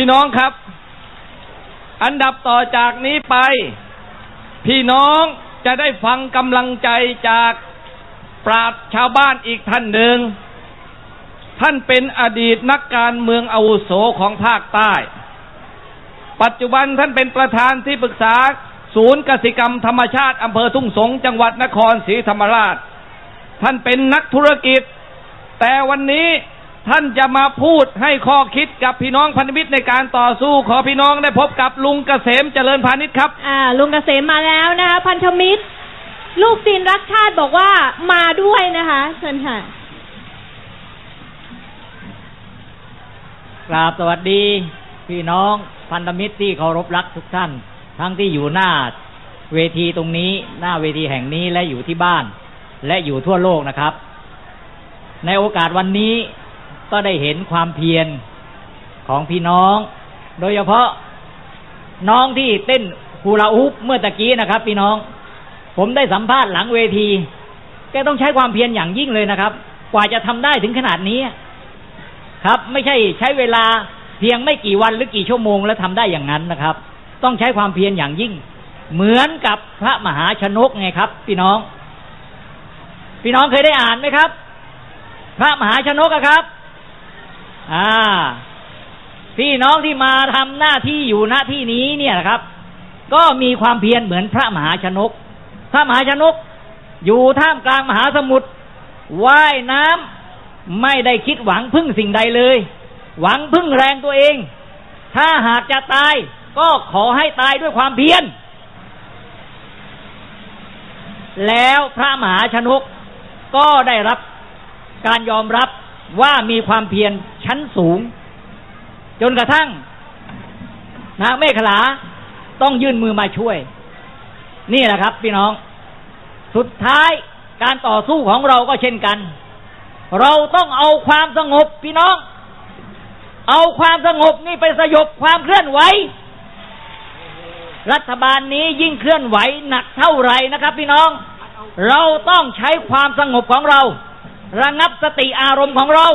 พี่น้องครับ อันดับต่อจากนี้ไป พี่น้องจะได้ฟังกำลังใจจากปราชชาวบ้านอีกท่านหนึ่ง ท่านเป็นอดีตนักการเมืองอาวุโสของภาคใต้ ปัจจุบันท่านเป็นประธานที่ปรึกษาศูนย์กสิกรรมธรรมชาติอำเภอทุ่งสง จังหวัดนครศรีธรรมราช ท่านเป็นนักธุรกิจ แต่วันนี้ ท่านจะมาพูดให้ข้อคิดกับพี่น้องพันธมิตรในการต่อสู้ ขอพี่น้องได้พบกับลุงเกษมเจริญพาณิชย์ครับ อ่า ลุงเกษมมาแล้วนะคะ พันธมิตร ลูกศิลรักชาติบอกว่ามาด้วยนะคะเชิญค่ะกราบสวัสดี พี่น้องพันธมิตรที่เคารพรักทุกท่าน ทั้งที่อยู่หน้าเวทีตรงนี้ หน้าเวทีแห่งนี้และอยู่ที่บ้าน และอยู่ทั่วโลกนะครับ ในโอกาสวันนี้ ก็ได้เห็นความเพียรของพี่น้อง โดยเฉพาะน้องที่เต้นฮูลาฮูปเมื่อตะกี้นะครับ พี่น้อง ผมได้สัมภาษณ์หลังเวที แกต้องใช้ความเพียรอย่างยิ่งเลยนะครับ กว่าจะทำได้ถึงขนาดนี้ ครับ ไม่ใช่ใช้เวลาเพียงไม่กี่วันหรือกี่ชั่วโมงแล้วทำได้อย่างนั้นนะครับ ต้องใช้ความเพียรอย่างยิ่ง เหมือนกับพระมหาชนกไงครับ พี่น้อง พี่น้องเคยได้อ่านไหมครับ พระมหาชนกอะครับ อ่า พี่น้องที่มาทำหน้าที่อยู่หน้าที่นี้เนี่ยนะครับ ก็มีความเพียรเหมือนพระมหาชนก พระมหาชนก อยู่ท่ามกลางมหาสมุทรว่ายน้ำไม่ได้คิดหวังพึ่งสิ่งใดเลย หวังพึ่งแรงตัวเอง ถ้าหากจะตายก็ขอให้ตายด้วยความเพียร แล้วพระมหาชนกก็ได้รับการยอมรับว่ามีความเพียร ชั้นสูง จนกระทั่งนางเมขลาต้องยื่นมือมาช่วย นี่แหละครับ พี่น้อง สุดท้ายการต่อสู้ของเราก็เช่นกัน เราต้องเอาความสงบพี่น้อง เอาความสงบนี่ไปสยบความเคลื่อนไหวรัฐบาลนี้ยิ่งเคลื่อนไหวหนักเท่าไหร่นะครับ พี่น้อง เราต้องใช้ความสงบของเรา ระงับสติอารมณ์ของเรา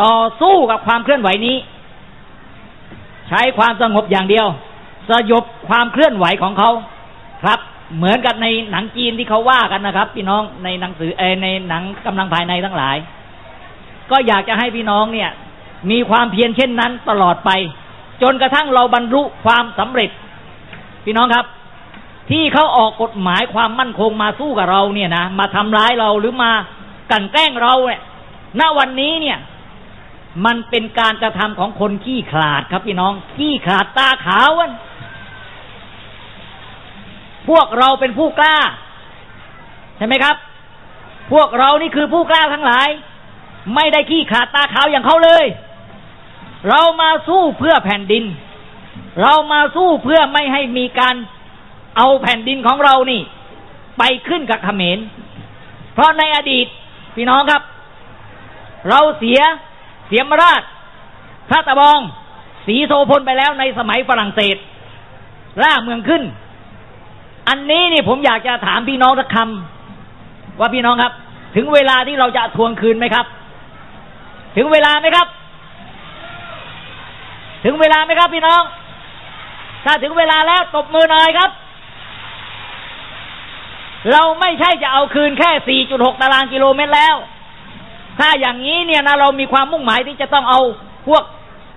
ต่อสู้กับความเคลื่อนไหวนี้ ใช้ความสงบอย่างเดียว สยบความเคลื่อนไหวของเขาครับ เหมือนกับในหนังจีนที่เขาว่ากันนะครับ พี่น้องในหนังสือเอในหนังกำลังภายในทั้งหลาย ก็อยากจะให้พี่น้องเนี่ย มีความเพียรเช่นนั้นตลอดไป จนกระทั่งเราบรรลุความสำเร็จ พี่น้องครับ ที่เขาออกกฎหมายความมั่นคงมาสู้กับเราเนี่ยนะมาทำร้ายเราหรือมากันแกล้งเราเนี่ยณวันนี้เนี่ย มันเป็นการกระทำของคนขี้ขลาดครับพี่น้อง ขี้ขลาดตาขาวันพวกเราเป็นผู้กล้า ใช่ไหมครับ พวกเรานี่คือผู้กล้าทั้งหลาย ไม่ได้ขี้ขลาดตาขาวอย่างเขาเลย เรามาสู้เพื่อแผ่นดิน เรามาสู้เพื่อไม่ให้มีการเอาแผ่นดินของเรานี่ ไปขึ้นกับเขมรเพราะในอดีตพี่น้องครับ เราเสีย สียมราชพระตะบอง สีโซพลไปแล้วในสมัยฝรั่งเศสล่าเมืองขึ้น อันนี้นี่ผมอยากจะถามพี่น้องสักคำว่าพี่น้องครับ ถึงเวลาที่เราจะทวงคืนไหมครับ ถึงเวลาไหมครับ ถึงเวลาไหมครับ พี่น้อง ถ้าถึงเวลาแล้วตบมือหน่อยครับ เราไม่ใช่จะเอาคืนแค่ 4.6 ตารางกิโลเมตรแล้ว ถ้าอย่างนี้เนี่ยนะเรามีความมุ่งหมายที่จะต้องเอาพวก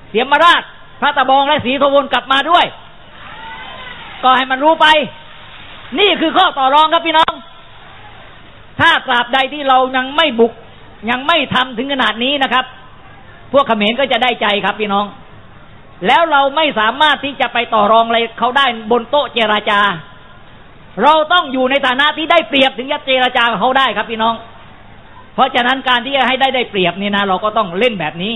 เสียมราช พระตะบองและสีโทวนกลับมาด้วย ก็ให้มันรู้ไป นี่คือข้อต่อรองครับพี่น้อง ถ้าตราบใดที่เรายังไม่บุก ยังไม่ทำถึงขนาดนี้นะครับ พวกเขมรก็จะได้ใจครับพี่น้อง แล้วเราไม่สามารถที่จะไปต่อรองอะไรเขาได้บนโต๊ะเจราจา เราต้องอยู่ในฐานะที่ได้เปรียบถึงจะเจราจากับเขาได้ครับพี่น้อง เพราะฉะนั้นการที่จะให้ได้ได้เปรียบนี่นะเราก็ต้องเล่นแบบนี้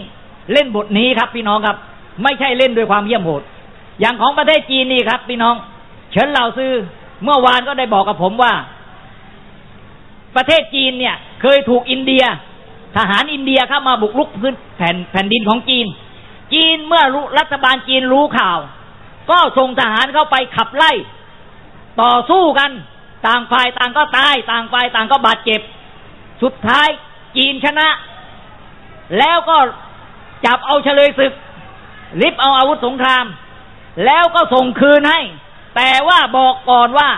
เล่นบทนี้ครับ พี่น้องครับ ไม่ใช่เล่นด้วยความเยี่ยมโหด อย่างของประเทศจีนนี่ครับ พี่น้อง เฉินเหล่าซื้อเมื่อวานก็ได้บอกกับผมว่า ประเทศจีนเนี่ย เคยถูกอินเดีย ทหารอินเดียเข้ามาบุกรุกพื้นแผ่นแผ่นดินของจีน จีนเมื่อรู้รัฐบาลจีนรู้ข่าว ก็ส่งทหารเข้าไปขับไล่ ต่อสู้กัน ต่างฝ่ายต่างก็ตาย ต่างฝ่ายต่างก็บาดเจ็บ สุดท้ายจีนชนะ แล้วก็จับเอาเฉลยศึก ริบเอาอาวุธสงคราม แล้วก็ส่งคืนให้ แต่ว่าบอกก่อนว่า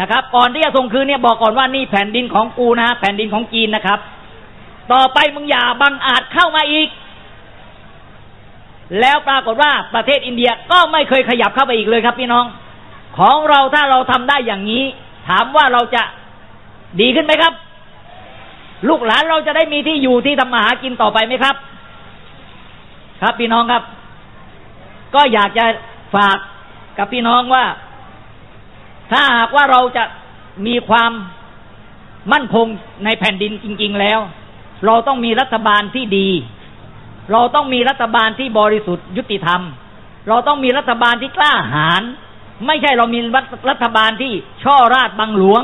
นะครับ ก่อนที่จะส่งคืนเนี่ยบอกก่อนว่านี่แผ่นดินของกูนะแผ่นดินของจีนนะครับ ต่อไปมึงอย่าบังอาจเข้ามาอีก แล้วปรากฏว่าประเทศอินเดียก็ไม่เคยขยับเข้าไปอีกเลยครับพี่น้อง ของเราถ้าเราทำได้อย่างนี้ ถามว่าเราจะดีขึ้นไหมครับ ลูกหลานเราจะได้มีที่อยู่ที่ทำมาหากินต่อไปไหมครับ ครับพี่น้องครับ ก็อยากจะฝากกับพี่น้องว่า ถ้าหากว่าเราจะมีความมั่นคงในแผ่นดินจริง ๆแล้ว เราต้องมีรัฐบาลที่ดี เราต้องมีรัฐบาลที่บริสุทธิ์ยุติธรรม เราต้องมีรัฐบาลที่กล้าหาญไม่ใช่เรามีรัฐบาลที่ช่อราดบังหลวง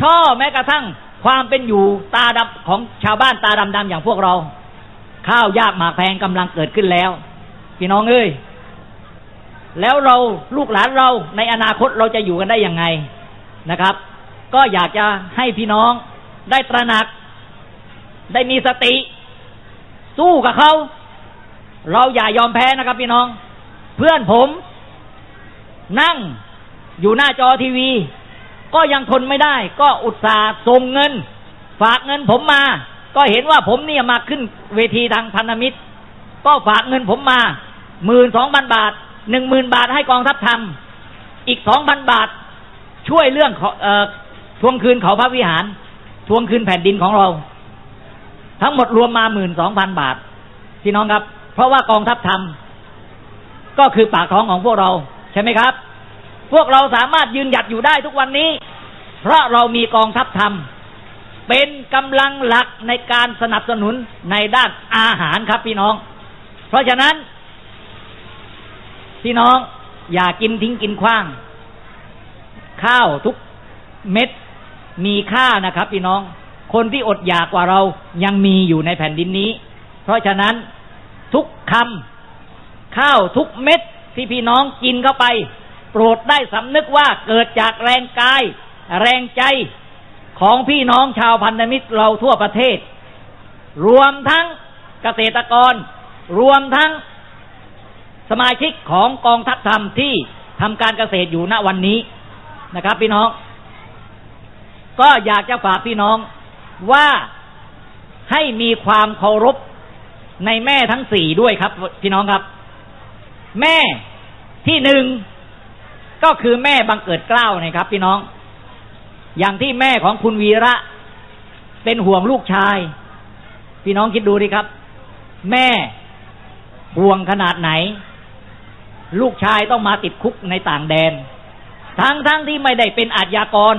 ช่อแม้กระทั่ง ความเป็นอยู่ตาดำของชาวบ้านตาดำๆอย่างพวกเรา ข้าวยากหมากแพงกำลังเกิดขึ้นแล้ว พี่น้องเอ้ยแล้วเราลูกหลานเราในอนาคตเราจะอยู่กันได้ยังไงนะครับ ก็อยากจะให้พี่น้องได้ตระหนัก ได้มีสติ สู้กับเขา เราอย่ายอมแพ้นะครับ พี่น้อง เพื่อนผม นั่งอยู่หน้าจอทีวี ก็ยังทนไม่ได้ ก็อุตส่าห์ส่งเงิน ฝากเงินผมมา ก็เห็นว่าผมเนี่ยมาขึ้นเวทีทางพันธมิตร ก็ฝากเงินผมมาหมื่นสองพันบาทหนึ่งหมื่นบาทให้กองทัพทำอีกสองพันบาท ช่วยเรื่องเอ่อทวงคืนเขาพระวิหาร ทวงคืนแผ่นดินของเรา ทั้งหมดรวมมาหมื่นสองพันบาทพี่น้องครับ เพราะว่ากองทัพทำก็คือปากท้องของพวกเราใช่ไหมครับ พวกเราสามารถยืนหยัดอยู่ได้ทุกวันนี้ เพราะเรามีกองทัพธรรม เป็นกำลังหลักในการสนับสนุนในด้านอาหารครับพี่น้อง เพราะฉะนั้น พี่น้องอย่ากินทิ้งกินขว้าง ข้าวทุกเม็ดมีค่านะครับ พี่น้อง คนที่อดอยากกว่าเรายังมีอยู่ในแผ่นดินนี้ เพราะฉะนั้นทุกคำข้าวทุกเม็ดที่พี่น้องกินเข้าไป โปรดได้สำนึกว่าเกิดจากแรงกาย แรงใจของพี่น้องชาวพันธมิตรเราทั่วประเทศ รวมทั้งเกษตรกร รวมทั้งสมาชิกของกองทัพธรรมที่ทำการเกษตรอยู่ณวันนี้นะครับ พี่น้อง ก็อยากจะฝากพี่น้องว่าให้มีความเคารพในแม่ทั้งสี่ด้วยครับ พี่น้องครับ แม่ที่หนึ่ง ก็คือแม่บังเกิดเกล้าวนะครับ พี่น้อง อย่างที่แม่ของคุณวีระเป็นห่วงลูกชาย พี่น้องคิดดูดิครับ แม่ห่วงขนาดไหน ลูกชายต้องมาติดคุกในต่างแดน ทั้งทั้งที่ไม่ได้เป็นอาชญากร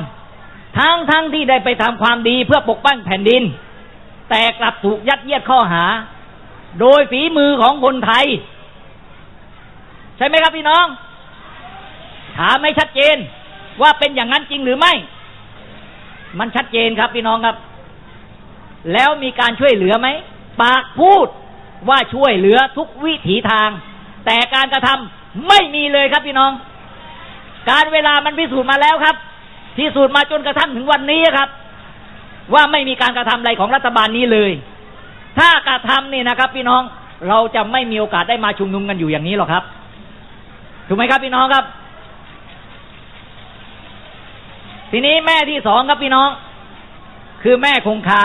ทั้งทั้งที่ได้ไปทำความดีเพื่อปกป้องแผ่นดิน แต่กลับถูกยัดเยียดข้อหา โดยฝีมือของคนไทย ใช่ไหมครับพี่น้อง ถามไม่ชัดเจน ว่าเป็นอย่างนั้นจริงหรือไม่ มันชัดเจนครับพี่น้องครับ แล้วมีการช่วยเหลือไหม ปากพูดว่าช่วยเหลือทุกวิถีทาง แต่การกระทำไม่มีเลยครับพี่น้อง การเวลามันพิสูจน์มาแล้วครับ พิสูจน์มาจนกระทั่งถึงวันนี้ครับ ว่าไม่มีการกระทำอะไรของรัฐบาลนี้เลย ถ้ากระทำนี่นะครับ พี่น้องเราจะไม่มีโอกาสได้มาชุมนุมกันอยู่อย่างนี้หรอกครับ ถูกไหมครับพี่น้องครับ ทีนี้แม่ที่สองครับพี่น้อง คือแม่คงคา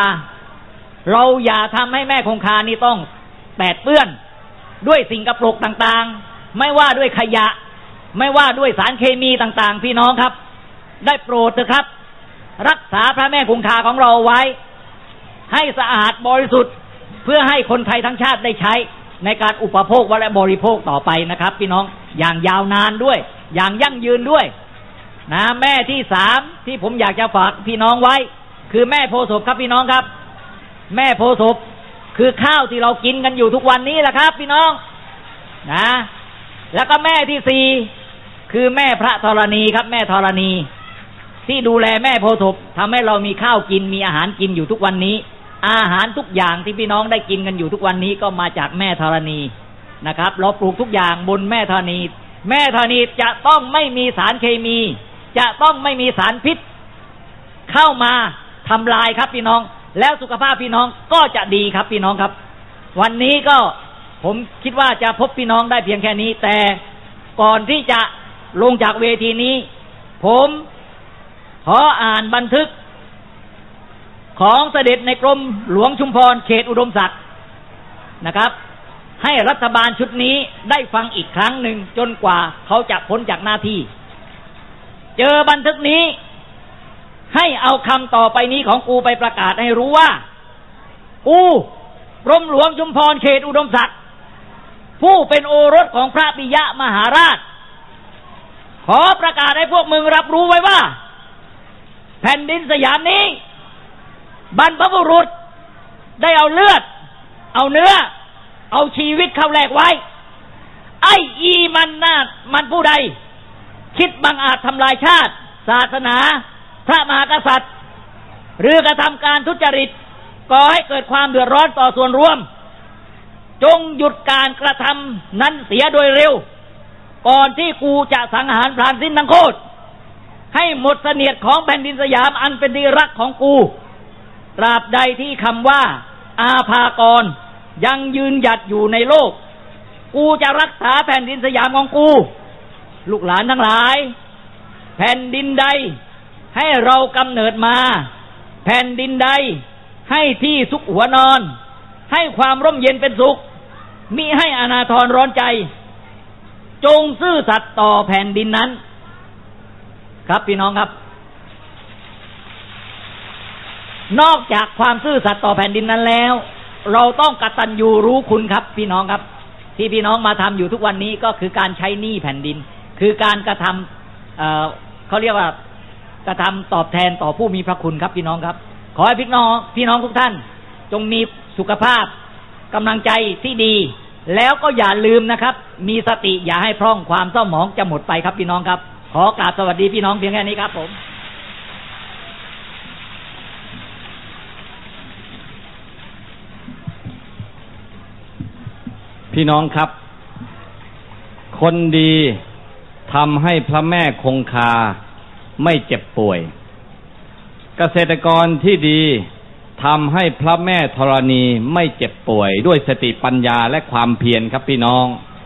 เราอย่าทำให้แม่คงคานี่ต้องแปดเปื้อน ด้วยสิ่งกระปรกต่างๆ ไม่ว่าด้วยขยะ ไม่ว่าด้วยสารเคมีต่างๆ พี่น้องครับ ได้โปรดเถอะครับ รักษาพระแม่คงคาของเราไว้ ให้สะอาดบริสุทธิ์เพื่อให้คนไทยทั้งชาติได้ใช้ในการอุปโภคและบริโภคต่อไปนะครับ พี่น้องอย่างยาวนานด้วย อย่างยั่งยืนด้วย นะแม่ที่สามที่ผมอยากจะฝากพี่น้องไว้ คือแม่โพศพครับพี่น้องครับ แม่โพศพคือข้าวที่เรากินกันอยู่ทุกวันนี้แหละครับ พี่น้องนะ แล้วก็แม่ที่สี่คือแม่พระธรณีครับ แม่ธรณี ที่ดูแลแม่โพศพทำให้เรามีข้าวกินมีอาหารกินอยู่ทุกวันนี้ อาหารทุกอย่างที่พี่น้องได้กินกันอยู่ทุกวันนี้ก็มาจากแม่ธรณีนะครับ เราปลูกทุกอย่างบนแม่ธรณี แม่ธรณีจะต้องไม่มีสารเคมี จะต้องไม่มีสารพิษ เข้ามาทำลายครับพี่น้อง แล้วสุขภาพพี่น้องก็จะดีครับพี่น้องครับ วันนี้ก็ผมคิดว่าจะพบพี่น้องได้เพียงแค่นี้ แต่ก่อนที่จะลงจากเวทีนี้ ผมขออ่านบันทึก ของเสด็จในกรมหลวงชุมพรเขตอุดมศักดิ์นะครับ ให้รัฐบาลชุดนี้ได้ฟังอีกครั้งหนึ่งจนกว่าเขาจะพ้นจากหน้าที่ เจอบันทึกนี้ ให้เอาคำต่อไปนี้ของกูไปประกาศให้รู้ว่า กูกรมหลวงชุมพรเขตอุดมศักดิ์ผู้เป็นโอรสของพระปิยะมหาราช ขอประกาศให้พวกมึงรับรู้ไว้ว่า แผ่นดินสยามนี้ บรรพบุรุษได้เอาเลือด เอาเนื้อ เอาชีวิตเข้าแลกไว้ ไอ้อีมันนาดมันผู้ใด คิดบังอาจทำลายชาติ ศาสนา พระมหากษัตริย์ หรือกระทำการทุจริตก่อให้เกิดความเดือดร้อนต่อส่วนรวม จงหยุดการกระทำนั้นเสียโดยเร็ว ก่อนที่กูจะสังหารพรานสิ้นทั้งโคตรให้หมดเสนียดของแผ่นดินสยามอันเป็นที่รักของกูตราบใดที่คำว่า อาภากร ยังยืนหยัดอยู่ในโลก กูจะรักษาแผ่นดินสยามของกู ลูกหลานทั้งหลาย แผ่นดินใด ให้เรากำเนิดมา แผ่นดินใด ให้ที่สุขหัวนอน ให้ความร่มเย็นเป็นสุข มิให้อนาทรร้อนใจ จงซื่อสัตย์ต่อแผ่นดินนั้น ครับพี่น้องครับ นอกจากความซื่อสัตย์ต่อแผ่นดินนั้นแล้ว เราต้องกตัญญูรู้คุณครับ พี่น้องครับที่พี่น้องมาทำอยู่ทุกวันนี้ก็คือการใช้หนี้แผ่นดิน คือการกระทำเเขาเรียกว่ากระทำตอบแทนต่อผู้มีพระคุณครับพี่น้องครับ ขอให้พี่น้องพี่น้องทุกท่าน จงมีสุขภาพกำลังใจที่ดี แล้วก็อย่าลืมนะครับ มีสติอย่าให้พร่องความเศร้าหมองจะหมดไปครับพี่น้องครับ ขอกราบสวัสดีพี่น้องเพียงแค่นี้ครับผมพี่น้องครับ คนดี ทำให้พระแม่คงคาไม่เจ็บป่วย เกษตรกรที่ดีทำให้พระแม่ธรณีไม่เจ็บป่วย ด้วยสติปัญญาและความเพียรครับพี่น้อง